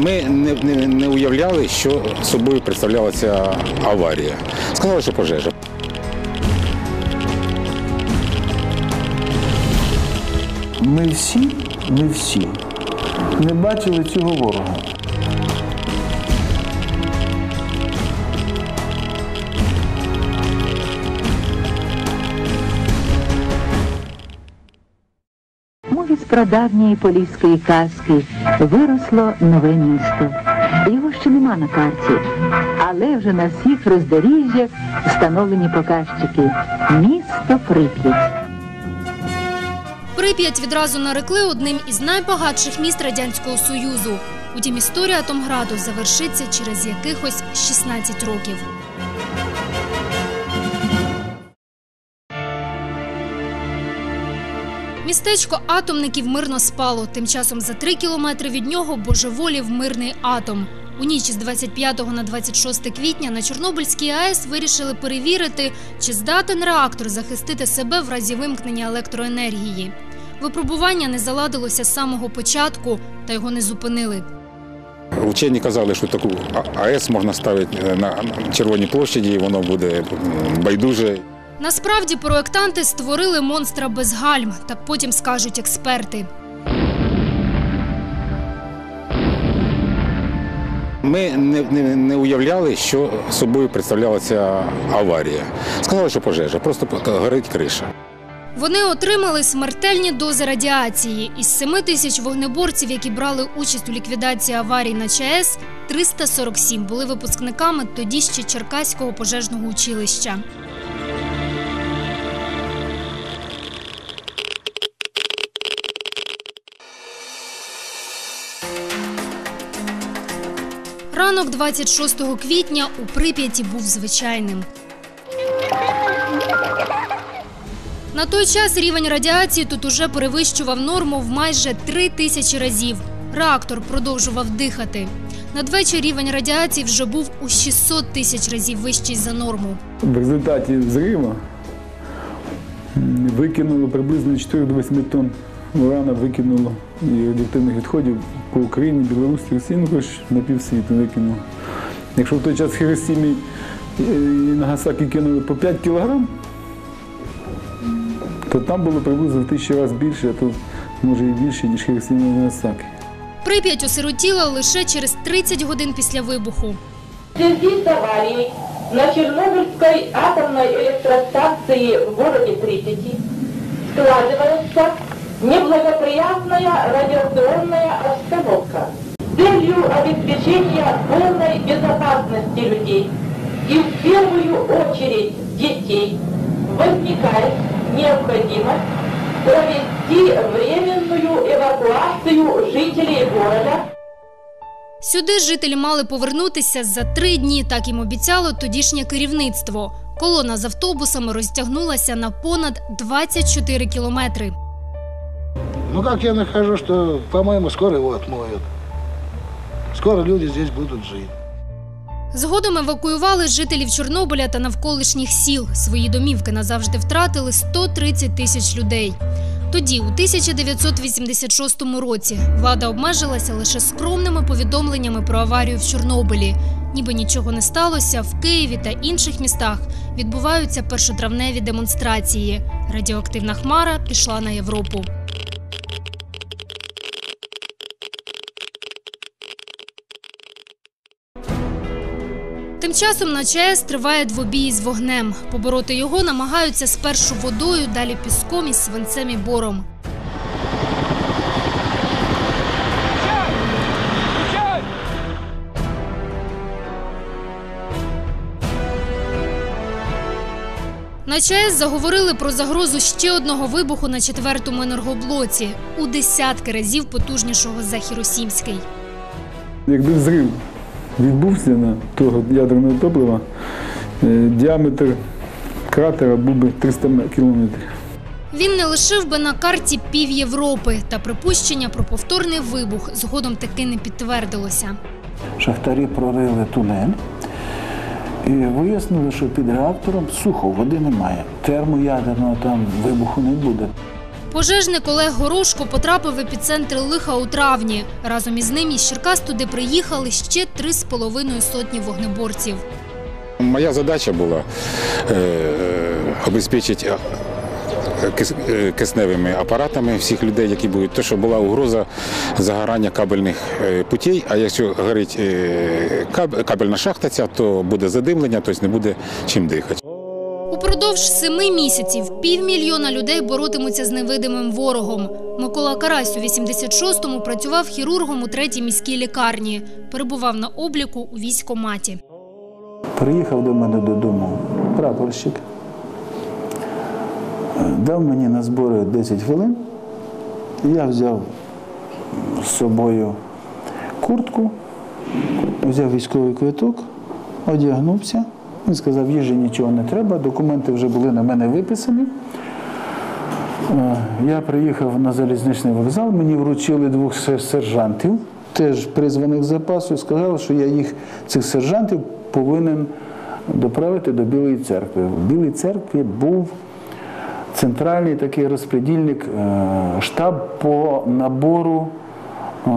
Ми не, не, не уявляли, що собою представляла ця аварія. Сказали, що пожежа. Ми всі, ми всі не бачили цього ворога. Мові з прадавньої поліської казки виросло нове місто. Його ще нема на карті, але вже на всіх роздоріжжях встановлені показчики. Місто Прип'ять. Прип'ять відразу нарекли одним із найбагатших міст Радянського Союзу. Утім, історія Атомграду завершиться через якихось 16 років. Містечко атомників мирно спало. Тим часом за три кілометри від нього божеволів мирний атом. У ніч з 25 на 26 квітня на Чорнобильській АЕС вирішили перевірити, чи здатен реактор захистити себе в разі вимкнення електроенергії. Випробування не заладилося з самого початку, та його не зупинили. Учені казали, що таку АЕС можна ставити на на Червоній площаді, і воно буде байдуже. Насправді проектанти створили монстра без гальм, так потім скажуть експерти. Ми не, не, не уявляли, що собою представляла ця аварія. Сказали, що пожежа, просто горить криша. Вони отримали смертельні дози радіації. Із 7 тисяч вогнеборців, які брали участь у ліквідації аварій на ЧАЕС, 347 були випускниками тоді ще Черкаського пожежного училища. Ранок 26 квітня у Прип'яті був звичайним. На той час рівень радіації тут уже перевищував норму в майже три тисячі разів. Реактор продовжував дихати. Надвечір рівень радіації вже був у 600 тисяч разів вищий за норму. В результаті взриву м, викинуло приблизно 4 до 8 тонн урана викинуло і радіоактивних відходів по Україні, Білорусі, Росії, ну хоч на півсвіту викинуло. Якщо в той час в Хіросімі і Нагасакі кинули по 5 кілограм, то там було приблизно в тисячу разів більше, а тут може і більше, ніж Хіросіма і Нагасакі. Прип'ять осиротіла лише через 30 годин після вибуху. В связи с аварией на Чернобыльской атомной электростанции в городе Припяти складывается неблагоприятная радиационная обстановка. С целью обеспечения полной безопасности людей и в первую очередь детей возникает необходимость провести временную эвакуацию жителей города Сюди жителі мали повернутися за три дні, так їм обіцяло тодішнє керівництво. Колона з автобусами розтягнулася на понад 24 кілометри. Ну как я нахожу, что, по-моему, скоро его отмоют. Скоро люди здесь будут жить. Згодом евакуювали жителів Чорнобиля та навколишніх сіл. Свої домівки назавжди втратили 130 тисяч людей. Тоді, у 1986 році, влада обмежилася лише скромними повідомленнями про аварію в Чорнобилі. Ніби нічого не сталося, в Києві та інших містах відбуваються першотравневі демонстрації. Радіоактивна хмара пішла на Європу. Тим часом на ЧАЕС триває двобій з вогнем. Побороти його намагаються спершу водою, далі піском із свинцем і бором. На ЧАЕС заговорили про загрозу ще одного вибуху на четвертому енергоблоці у десятки разів потужнішого за Хіросімський. Якби взрив відбувся на того ядерного топлива, е, діаметр кратера був би 300 кілометрів. Він не лишив би на карті пів Європи, та припущення про повторний вибух згодом таки не підтвердилося. Шахтарі прорили тунель і вияснили, що під реактором сухо, води немає. Термоядерного там вибуху не буде. Пожежник Олег Горошко потрапив в епіцентр лиха у травні. Разом із ним із Черкас туди приїхали ще три з половиною сотні вогнеборців. Моя задача була е, обезпечити е, е, кисневими апаратами всіх людей, які будуть. То, що була угроза загорання кабельних путей, а якщо горить кабельна шахта, ця, то буде задимлення, тобто не буде чим дихати. Упродовж семи місяців півмільйона людей боротимуться з невидимим ворогом. Микола Карась у 86-му працював хірургом у третій міській лікарні. Перебував на обліку у військкоматі. Приїхав до мене додому прапорщик, дав мені на збори 10 хвилин. Я взяв з собою куртку, взяв військовий квиток, одягнувся. Він сказав, їжі нічого не треба, документи вже були на мене виписані. Е, Я приїхав на залізничний вокзал, мені вручили двох сержантів, теж призваних запасу, і сказали, що я їх, цих сержантів, повинен доправити до Білої церкви. В Білій церкві був центральний такий розпредільник, е, штаб по набору е,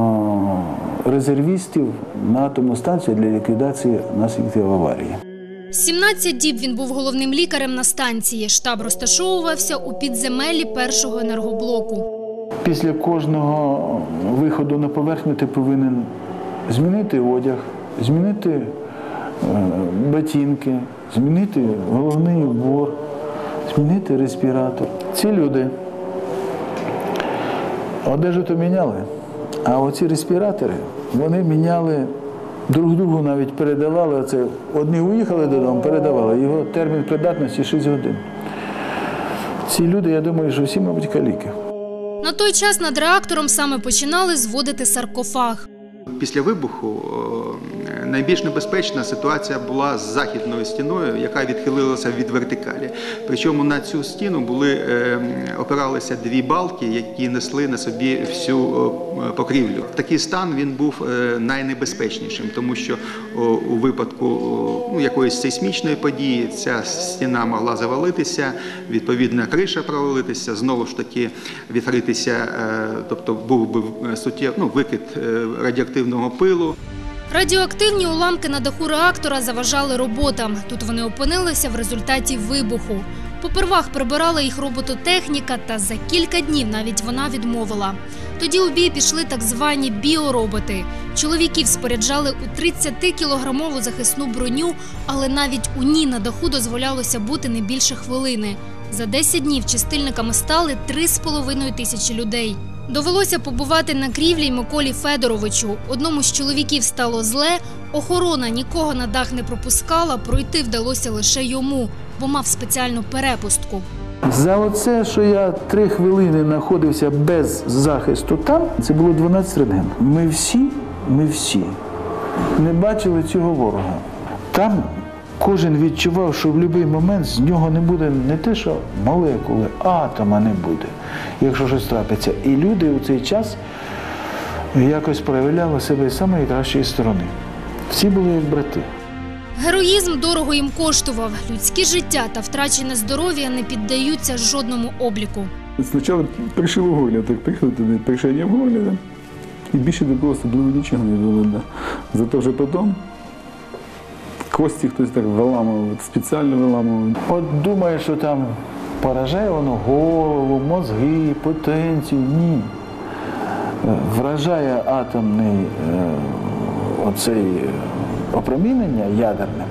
резервістів на атомну станцію для ліквідації наслідків аварії. 17 діб він був головним лікарем на станції. Штаб розташовувався у підземеллі першого енергоблоку. Після кожного виходу на поверхню ти повинен змінити одяг, змінити е, ботинки, змінити головний убор, змінити респіратор. Ці люди одежу то міняли, а оці респіратори вони міняли друг другу навіть передавали. це. Одні уїхали додому, передавали. Його термін придатності 6 годин. Ці люди, я думаю, що всі, мабуть, каліки. На той час над реактором саме починали зводити саркофаг. Після вибуху е, найбільш небезпечна ситуація була з західною стіною, яка відхилилася від вертикалі. Причому на цю стіну були е, опиралися дві балки, які несли на собі всю покрівлю. Такий стан він був е, найнебезпечнішим, тому що у випадку ну, якоїсь сейсмічної події ця стіна могла завалитися, відповідно, криша провалитися, знову ж таки відкритися, е, тобто був би суттєв, ну, викид радіоактивного пилу. Радіоактивні уламки на даху реактора заважали роботам. Тут вони опинилися в результаті вибуху. Попервах прибирала їх робототехніка, та за кілька днів навіть вона відмовила. Тоді у бій пішли так звані біороботи. Чоловіків споряджали у 30-кілограмову захисну броню, але навіть у ній на даху дозволялося бути не більше хвилини. За 10 днів чистильниками стали 3,5 тисячі людей. Довелося побувати на крівлі Миколі Федоровичу. Одному з чоловіків стало зле, охорона нікого на дах не пропускала, пройти вдалося лише йому, бо мав спеціальну перепустку. За оце, що я три хвилини знаходився без захисту там, це було 12 рентген. Ми всі, ми всі не бачили цього ворога. Там кожен відчував, що в будь-який момент з нього не буде не те, що молекули, атома не буде, якщо щось трапиться. І люди у цей час якось проявляли себе з самої кращої сторони. Всі були як брати. Героїзм дорого їм коштував. Людське життя та втрачене здоров'я не піддаються жодному обліку. Спочатку прийшов у Гоголя, так приїхав туди, прийшов в Гоголя, і більше такого особливо нічого не було. Зато вже потім кості хтось так виламував, спеціально виламував. От думає, що там поражає воно голову, мозги, потенцію. Ні. Е, Вражає атомний е, оцей е, опромінення ядерне,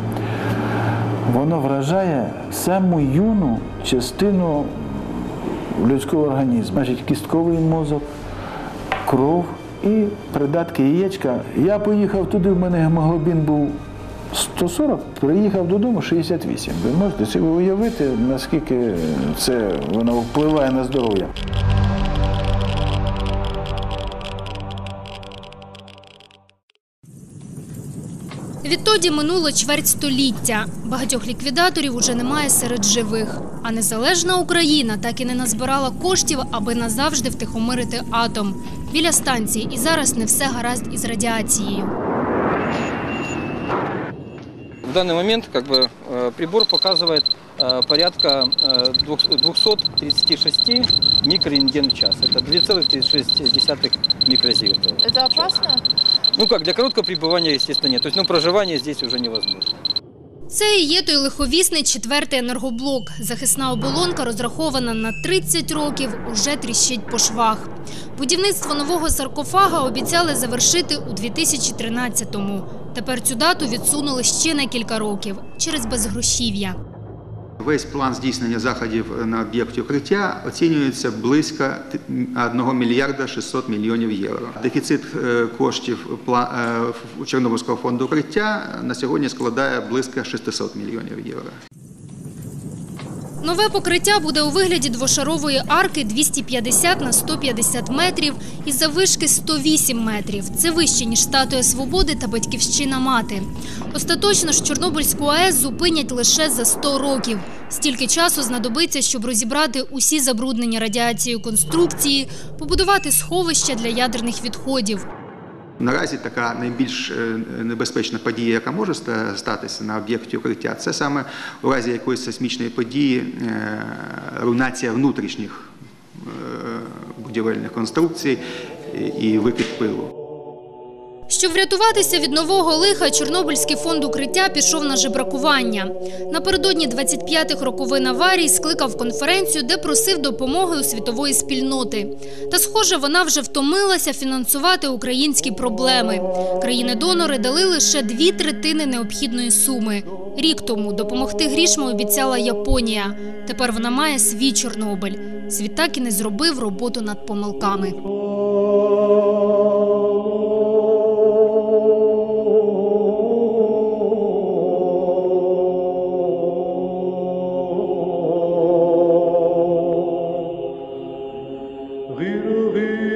воно вражає саму юну частину людського організму. Значить, кістковий мозок, кров і придатки яєчка. Я поїхав туди, в мене гемоглобін був 140, приїхав додому 68. Ви можете собі уявити, наскільки це воно впливає на здоров'я. Відтоді минуло чверть століття. Багатьох ліквідаторів уже немає серед живих. А незалежна Україна так і не назбирала коштів, аби назавжди втихомирити атом. Біля станції і зараз не все гаразд із радіацією. В данный момент как бы, э, прибор показывает э, порядка э, двух- 236 микрорентген в час. Это 2,36 микрозиверта. Это опасно? Ну как, для короткого пребывания, естественно, нет. То есть ну, проживание здесь уже невозможно. Це і є той лиховісний четвертий енергоблок. Захисна оболонка, розрахована на 30 років, уже тріщить по швах. Будівництво нового саркофага обіцяли завершити у 2013-му. Тепер цю дату відсунули ще на кілька років через безгрошів'я. Весь план здійснення заходів на об'єкті укриття оцінюється близько 1 мільярда 600 мільйонів євро. Дефіцит е, коштів е, Чорнобильського фонду укриття на сьогодні складає близько 600 мільйонів євро. Нове покриття буде у вигляді двошарової арки 250 на 150 метрів і заввишки 108 метрів. Це вище, ніж статуя свободи та батьківщина мати. Остаточно ж Чорнобильську АЕС зупинять лише за 100 років. Стільки часу знадобиться, щоб розібрати усі забруднені радіацією конструкції, побудувати сховища для ядерних відходів. Наразі така найбільш е, небезпечна подія, яка може статися на об'єкті укриття, це саме у разі якоїсь сейсмічної події е, руйнація внутрішніх е, будівельних конструкцій і- викид пилу. Щоб врятуватися від нового лиха, Чорнобильський фонд укриття пішов на жебракування. Напередодні 25-х роковин аварії скликав конференцію, де просив допомоги у світової спільноти. Та, схоже, вона вже втомилася фінансувати українські проблеми. Країни-донори дали лише дві третини необхідної суми. Рік тому допомогти грішми обіцяла Японія. Тепер вона має свій Чорнобиль. Світ так і не зробив роботу над помилками. be